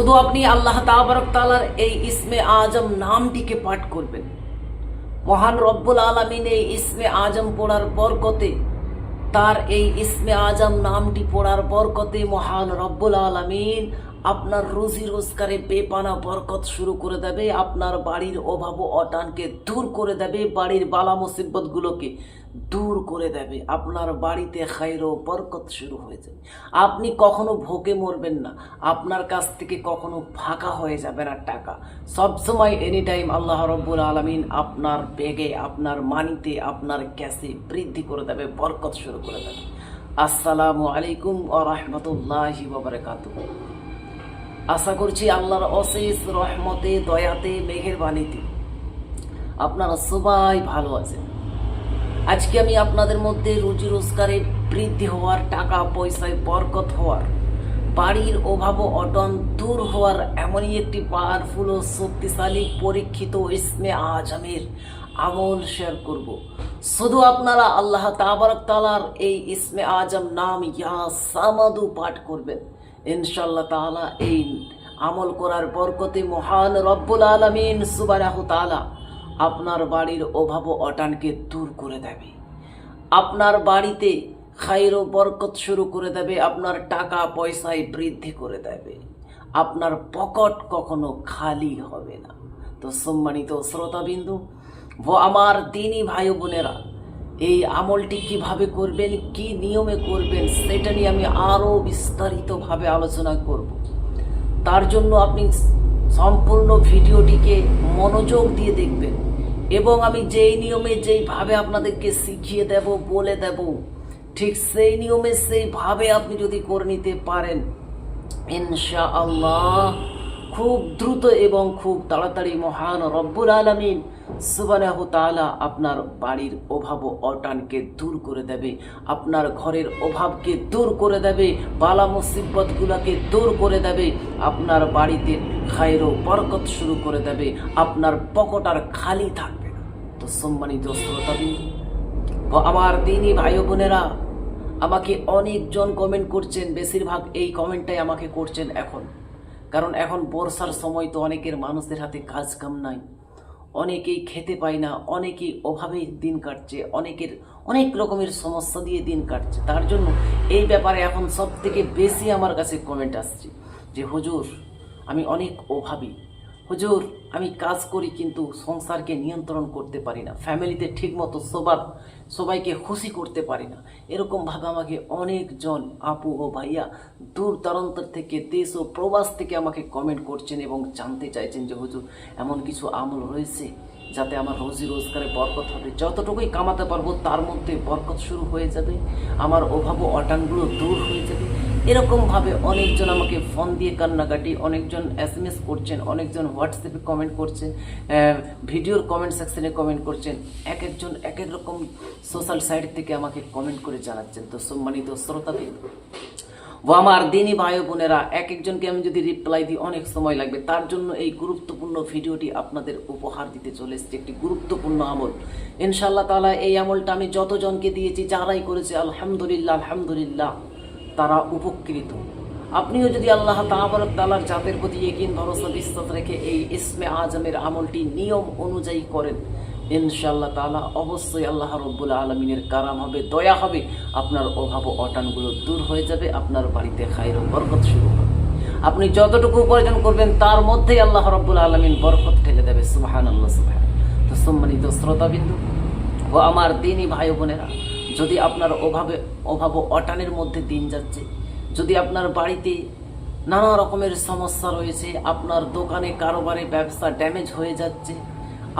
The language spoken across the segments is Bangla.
শুধু আপনি আল্লাহ তাবারক তালার এই ইসমে আজম নামটিকে পাঠ করবেন। মহান রব্বুল আলমিন এই ইসমে আজম পড়ার বরকতে, তার এই ইসমে আজম নামটি পড়ার বরকতে মহান রব্বুল আলমিন আপনার রুজি রোজগারে বেপানা বরকত শুরু করে দেবে, আপনার বাড়ির অভাব অটানকে দূর করে দেবে, বাড়ির বালা মুসিবতগুলোকে দূর করে দেবে। আপনার বাড়িতে খাইর বরকত শুরু হয়ে যাবে। আপনি কখনো ভোগে মরবেন না। আপনার কাছ থেকে কখনো ফাঁকা হয়ে যাবে না টাকা। সবসময় এনি টাইম আল্লাহ রব্বুল আলমিন আপনার ব্যাগে, আপনার মানিতে, আপনার ক্যাশে বৃদ্ধি করে দেবে, বরকত শুরু করে দেবে। আসসালামু আলাইকুম ও রহমতুল্লাহি বাবরকাতুহ আশা করছি আল্লাহর অশেষ রহমতে, দয়াতে, মেহেরবানিতে আপনারা সবাই ভালো আছেন। আজকে আমি আপনাদের মধ্যে রুজি রোজগারে বৃদ্ধি হওয়ার, টাকা পয়সায় বরকত হওয়ার, বাড়ির অভাব অটন দূর হওয়ার এমনই একটি পাওয়ারফুল ও শক্তিশালী পরীক্ষিত ইসমে আজমের আমল শেয়ার করব। শুধু আপনারা আল্লাহ তাবারক তালার এই ইসমে আজম নাম ইয়া সামাদু পাঠ করবেন। ইনশাল্লাহ তাআলা এই আমল করার বরকতে মহান রব্বুল আলমিন সুবারাহ তাআলা আপনার বাড়ির অভাব অটানকে দূর করে দেবে। আপনার বাড়িতে খাইর ও বরকত শুরু করে দেবে, আপনার টাকা পয়সায় বৃদ্ধি করে দেবে। আপনার পকেট কখনো খালি হবে না। তো সম্মানিত শ্রোতাবিন্দু, ও আমার দিনই ভাই বোনেরা এই আমলটি কীভাবে করবেন, কি নিয়মে করবেন, সেটা নিয়ে আমি আরও বিস্তারিতভাবে আলোচনা করব। তার জন্য আপনি সম্পূর্ণ ভিডিওটিকে মনোযোগ দিয়ে দেখবেন এবং আমি যেই নিয়মে যেইভাবে আপনাদেরকে শিখিয়ে দেব, বলে দেব, ঠিক সেই নিয়মে সেইভাবে আপনি যদি করে নিতে পারেন ইনশা আল্লাহ খুব দ্রুত এবং খুব তাড়াতাড়ি মহান রব্বুল আলমিন সুবানাহ তালা আপনার বাড়ির অভাব অটানকে দূর করে দেবে, আপনার ঘরের অভাবকে দূর করে দেবে, বালা মুসিবতগুলোকে দূর করে দেবে, আপনার বাড়িতে খায়ের বরকত শুরু করে দেবে, আপনার পকট আর খালি থাকবে তো সম্মানিত শ্রোতাবিন্দু আমার দিনই ভাই বোনেরা, আমাকে অনেকজন কমেন্ট করছেন, বেশিরভাগ এই কমেন্টটাই আমাকে করছেন এখন। কারণ এখন বর্ষার সময় তো অনেকের মানুষদের হাতে কাজ কাম নাই। অনেকেই খেতে পায় না, অনেকেই অভাবে দিন কাটছে, অনেকের অনেক রকমের সমস্যা দিয়ে দিন কাটছে। তার জন্য এই ব্যাপারে এখন সব থেকে বেশি আমার কাছে কমেন্ট আসছে যে, হুজুর, আমি অনেক অভাবী। হুজুর, আমি কাজ করি কিন্তু সংসারকে নিয়ন্ত্রণ করতে পারি না। ফ্যামিলিতে ঠিকমতো সবার, সবাইকে খুশি করতে পারি না। এরকমভাবে আমাকে অনেকজন আপু ও ভাইয়া দূর দূরান্তর থেকে, দেশ ও প্রবাস থেকে আমাকে কমেন্ট করছেন এবং জানতে চাইছেন যে, হুজুর, এমন কিছু আমল রয়েছে যাতে আমার রোজি রোজগারে বরকত হবে? যতটুকুই কামাতে পারব তার মধ্যে বরকত শুরু হয়ে যাবে। আমার অভাব অটানগুলো দূর হয়ে যাবে। এরকমভাবে অনেকজন আমাকে ফোন দিয়ে কান্নাকাটি, অনেকজন এস এম এস করছেন, অনেকজন হোয়াটসঅ্যাপে কমেন্ট করছেন ভিডিওর কমেন্ট সেকশনে কমেন্ট করছেন। এক একজন, এক এক রকম সোশ্যাল সাইট থেকে আমাকে কমেন্ট করে জানাচ্ছেন। তো সম্মানিত শ্রোতাবিদ ও আমার দিনী ভাই বোনেরা, এক একজনকে আমি যদি রিপ্লাই দিই, অনেক সময় লাগবে। তার জন্য এই গুরুত্বপূর্ণ ভিডিওটি আপনাদের উপহার দিতে চলে এসেছে। একটি গুরুত্বপূর্ণ আমল। ইনশাল্লাহ তাআলা এই আমলটা আমি যতজনকে দিয়েছি, যারাই করেছে, আলহামদুলিল্লাহ আলহামদুলিল্লাহ। তারা উপকৃত। আপনিও যদি আল্লাহ তাবারক তালার জাতের প্রতি একিন ভরসা, বিশ্বাস রেখে এই ইসমে আজমের আমলটি নিয়ম অনুযায়ী করেন ইনশাল্লাহ তাআলা অবশ্যই আল্লাহ রব্বুল আলমিনের কারাম হবে, দয়া হবে, আপনার অভাব অটানগুলো দূর হয়ে যাবে, আপনার বাড়িতে খাইর বরকত শুরু হবে। আপনি যতটুকু উপার্জন করবেন, তার মধ্যেই আল্লাহ রব্বুল আলমিন বরকত ঠেলে দেবে সুবাহান আল্লাহ সুবাহান তো সম্মানিত শ্রোতাবিন্দু ও আমার দিনই ভাই বোনেরা যদি আপনার অভাবে, অভাব অটানের মধ্যে দিন যাচ্ছে, যদি আপনার বাড়িতে নানা রকমের সমস্যা রয়েছে, আপনার দোকানে, কারোবারে ব্যবসা ড্যামেজ হয়ে যাচ্ছে,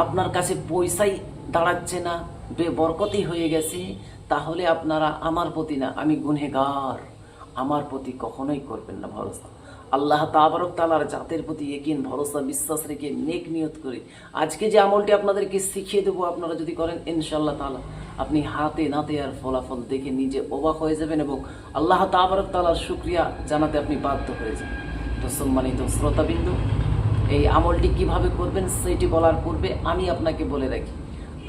আপনার কাছে পয়সাই দাঁড়াচ্ছে না বেবরকতি হয়ে গেছে, তাহলে আপনারা আমার প্রতি না, আমি গুনেগার আমার প্রতি কখনোই করবেন না, ভরসা। আল্লাহ তাবারক তালার জাতের প্রতি একিন ভরসা, বিশ্বাস রেখে নেক নিয়ত করে। আজকে যে আমলটি আপনাদেরকে শিখিয়ে দেবো, আপনারা যদি করেন ইনশাল্লাহ তালা আপনি হাতে নাতে আর ফলাফল দেখে নিজে অবাক হয়ে যাবেন এবং আল্লাহ তাবারক তালার শুক্রিয়া জানাতে আপনি বাধ্য হয়ে যাবেন। তো সম্মানিত শ্রোতাবিন্দু, এই আমলটি কীভাবে করবেন সেটি বলার পূর্বে আমি আপনাকে বলে রাখি,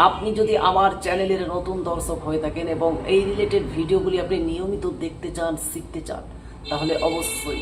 আপনি যদি আমার চ্যানেলের নতুন দর্শক হয়ে থাকেন এবং এই রিলেটেড ভিডিওগুলি আপনি নিয়মিত দেখতে চান, শিখতে চান, তাহলে অবশ্যই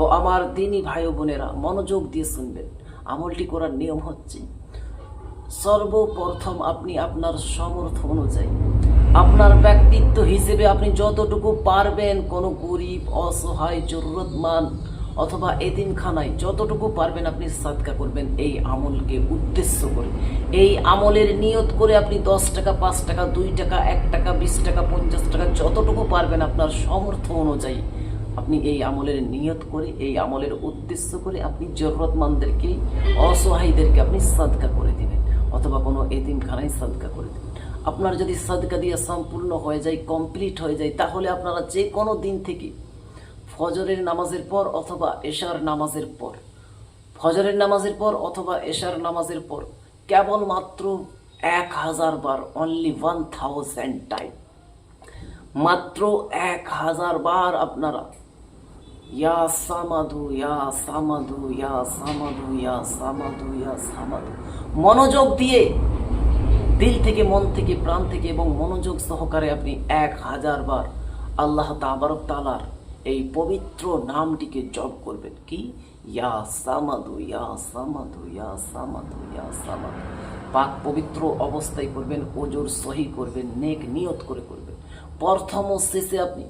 ও আমার দিনী ভাই বোনেরা মনোযোগ দিয়ে শুনবেন। আমলটি করার নিয়ম হচ্ছে, সর্বপ্রথম আপনি আপনার সমর্থ অনুযায়ী, আপনার ব্যক্তিত্ব হিসেবে আপনি যতটুকু পারবেন, কোনো গরিব, অসহায়, জরুরতমান অথবা এতিমখানায় যতটুকু পারবেন আপনি সাদকা করবেন। এই আমলকে উদ্দেশ্য করে, এই আমলের নিয়ত করে আপনি দশ টাকা, পাঁচ টাকা, দুই টাকা, এক টাকা, বিশ টাকা, পঞ্চাশ টাকা, যতটুকু পারবেন আপনার সমর্থ অনুযায়ী আপনি এই আমলের নিয়ত করে, এই আমলের উদ্দেশ্য করে আপনি জরুরতমানদেরকে অসহায়ীদেরকে আপনি সাদকা করে দিবেন, অথবা কোনো এতিমখানায় সাদকা করে দেবেন। আপনার যদি সাদকা দিয়ে সম্পূর্ণ হয়ে যায়, কমপ্লিট হয়ে যায়, তাহলে আপনারা যে কোনো দিন থেকে ফজরের নামাজের পর অথবা এশার নামাজের পর, ফজরের নামাজের পর অথবা এশার নামাজের পর, কেবলমাত্র এক হাজার বার অনলি ওয়ান থাউজেন্ড টাইম মাত্র এক হাজার বার আপনারা ইয়া সামাধু ইয়া সামাধু ইয়া সামাধু ইয়া সামাধু ইয়া সামাধু মনোযোগ দিয়ে দিল থেকে, মন থেকে, প্রাণ থেকে এবং মনোযোগ সহকারে আপনি এক হাজার বার আল্লাহ তাবারক তালার এই পবিত্র নামটিকে জপ করবেন। কি? ইয়া সামাদু ইয়া সামাদু ইয়া সামাদু ইয়া সামাদু। পাক পবিত্র অবস্থায় করবেন, ওজোর সহি করবেন, নেক নিয়ত করে করবেন। প্রথম ও শেষে আপনি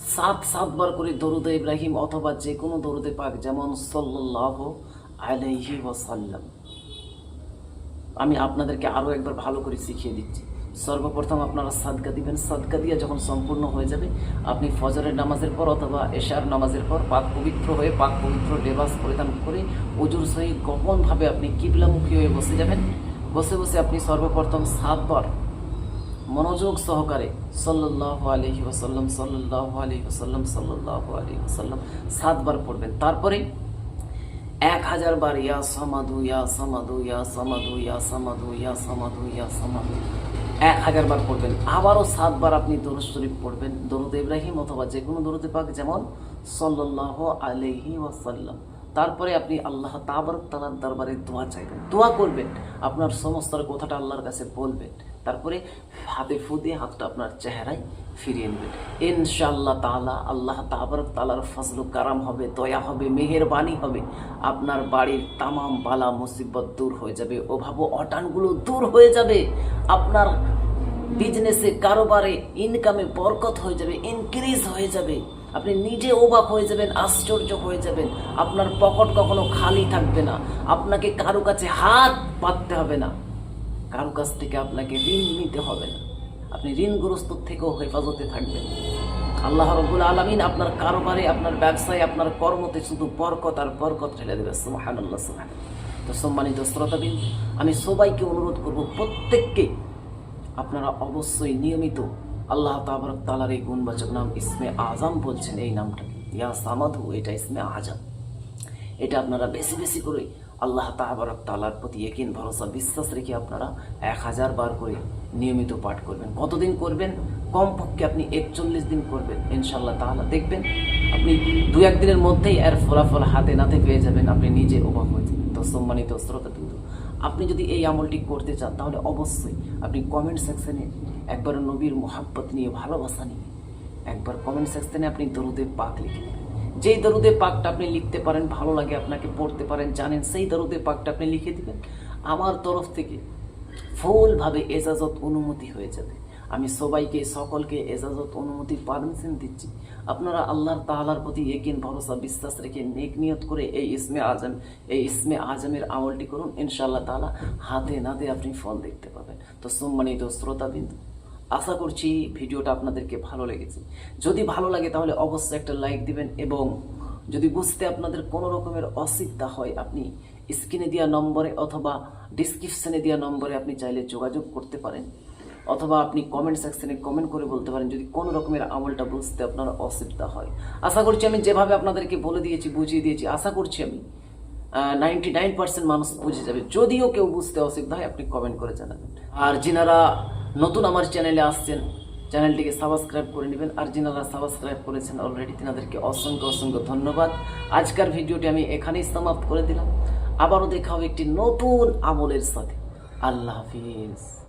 সাত সাতবার করে দরুদে ইব্রাহিম অথবা যে কোনো দরুদে পাক, যেমন সাল্লাহ আলাইহি ওয়াসাল্লাম। আমি আপনাদেরকে আরও একবার ভালো করে শিখিয়ে দিচ্ছি। সর্বপ্রথম আপনারা সাদকা দিবেন। সাদকা দিয়ে যখন সম্পূর্ণ হয়ে যাবে, আপনি ফজরের নামাজের পর অথবা এশার নামাজের পর পাক পবিত্র হয়ে পাক পবিত্র লেবাস পরিধান করে অজুর সহিত গোপনভাবে আপনি কিবলামুখী হয়ে বসে যাবেন। বসে বসে আপনি সর্বপ্রথম সাতবার মনোযোগ সহকারে সাল্লাহ আলহি ওসাল্লাম সাল্লাহ আলহি ওসাল্লাম সাল্লাহ আলহি ওসাল্লাম সাতবার পড়বেন। তারপরে এক হাজার বার ইয়া সমাধু ইয়া সমাধু ইয়া সমাধু ইয়া সমাধু ইয়া সমাধু ইয়া সমাধু এক হাজার বার পড়বেন। আবারও সাতবার আপনি দরুদ শরীফ পড়বেন। দরুদ ইব্রাহিম অথবা যে কোনো দরুদে পাক যেমন সাল্লাহ আলহি ওয়াসাল্লাম। তারপরে আপনি আল্লাহ তাবারক তালার দরবারে দোয়া চাইবেন। দোয়া করবেন। আপনার সমস্ত কথাটা আল্লাহর কাছে বলবেন। তারপরে হাতে ফু দিয়ে হাতটা আপনার চেহারায় ফিরিয়ে নেবেন। ইনশাআল্লাহ তাআলা আল্লাহ তাবারক তালার ফজলু কারাম হবে, দয়া হবে, মেহেরবানি হবে। আপনার বাড়ির তামাম বালা মুসিবত দূর হয়ে যাবে, অভাব অটানগুলো দূর হয়ে যাবে। আপনার বিজনেসে কারোবারে ইনকামে বরকত হয়ে যাবে ইনক্রিজ হয়ে যাবে। আপনি নিজে অবাক হয়ে যাবেন, আশ্চর্য হয়ে যাবেন। আপনার পকেট কখনো খালি থাকবে না। আপনাকে কারও কাছে হাত পাততে হবে না। কারও কাছ থেকে আপনাকে ঋণ নিতে হবে না। আপনি ঋণগ্রস্ত থেকেও হেফাজতে থাকবেন। আল্লাহ রবুল আলমিন আপনার কারোবারে, আপনার ব্যবসায়, আপনার কর্মতে শুধু বরকত আর বরকত ঠেলে দেবে। সুমাহান আল্লাহ সুমাহান তো সম্মানিত শ্রোতাবিন, আমি সবাইকে অনুরোধ করব, প্রত্যেককে আপনারা অবশ্যই নিয়মিত আল্লাহ তাবরক তালার এই গুণবাচক নাম ইসমে আজম বলছেন এই নামটাকে। ইয়া সামাধু এটা ইসমে আজম এটা আপনারা বেশি বেশি করে আল্লাহ তাবরক তালার প্রতি একিন ভরসা, বিশ্বাস রেখে আপনারা এক হাজার বার করে নিয়মিত পাঠ করবেন। কতদিন করবেন? কমপক্ষে আপনি একচল্লিশ দিন করবেন। ইনশাল্লাহ তাহলে দেখবেন, আপনি দু একদিনের মধ্যেই এর ফলাফল হাতে নাতে পেয়ে যাবেন, আপনি নিজে অবাক হয়ে যাবেন। তো সম্মানিত শ্রোতা আপনি যদি এই আমলটি করতে চান, তাহলে অবশ্যই আপনি কমেন্ট সেকশানে একবার নবীর মোহাব্বত নিয়ে ভালোবাসা নিয়ে একবার কমেন্ট সেকশনে আপনি দরুদে পাক লিখে নেবেন। যেই দরুদে পাকটা আপনি লিখতে পারেন, ভালো লাগে আপনাকে, পড়তে পারেন, জানেন, সেই দরুদে পাকটা আপনি লিখে দেবেন। আমার তরফ থেকে ফুলভাবে এজাজত অনুমতি হয়ে যাবে। আমি সবাইকে, সকলকে এজাজত, অনুমতি পারমিশন দিচ্ছি। আপনারা আল্লাহর তাআলার প্রতি একিন ভরসা, বিশ্বাস রেখে নেক নিয়ত করে এই ইসমে আজম, এই ইসমে আজমের আমলটি করুন। ইনশাআল্লাহ তাআলা হাতে নাতে আপনি ফল দেখতে পাবেন। তো সম্মানিত শ্রোতাবিন্দু, আশা করছি ভিডিওটা আপনাদেরকে ভালো লেগেছে। যদি ভালো লাগে তাহলে অবশ্যই একটা লাইক দিবেন এবং যদি বুঝতে আপনাদের কোনো রকমের অসুবিধা হয়, আপনি স্ক্রিনে দেওয়া নম্বরে অথবা ডিসক্রিপশনে দেওয়া নম্বরে আপনি চাইলে যোগাযোগ করতে পারেন। অথবা আপনি কমেন্ট সেকশনে কমেন্ট করে বলতে পারেন যদি কোনো রকমের আমলটা বুঝতে আপনার অসুবিধা হয়। আশা করছি আমি যেভাবে আপনাদেরকে বলে দিয়েছি, বুঝিয়ে দিয়েছি, আশা করছি আমি নাইনটি নাইন পার্সেন্ট মানুষ বুঝে যাবে। যদিও কেউ বুঝতে অসুবিধা হয়, আপনি কমেন্ট করে জানাবেন। আর যিনারা নতুন আমার চ্যানেলে আসছেন চ্যানেলটিকে সাবস্ক্রাইব করে নেবেন। আর যিনারা সাবস্ক্রাইব করেছেন অলরেডি তিনাদেরকে অসংখ্য অসংখ্য ধন্যবাদ। আজকের ভিডিওটি আমি এখানেই সমাপ্ত করে দিলাম। আবারও দেখা হবে একটি নতুন আমলের সাথে। আল্লাহ হাফিজ।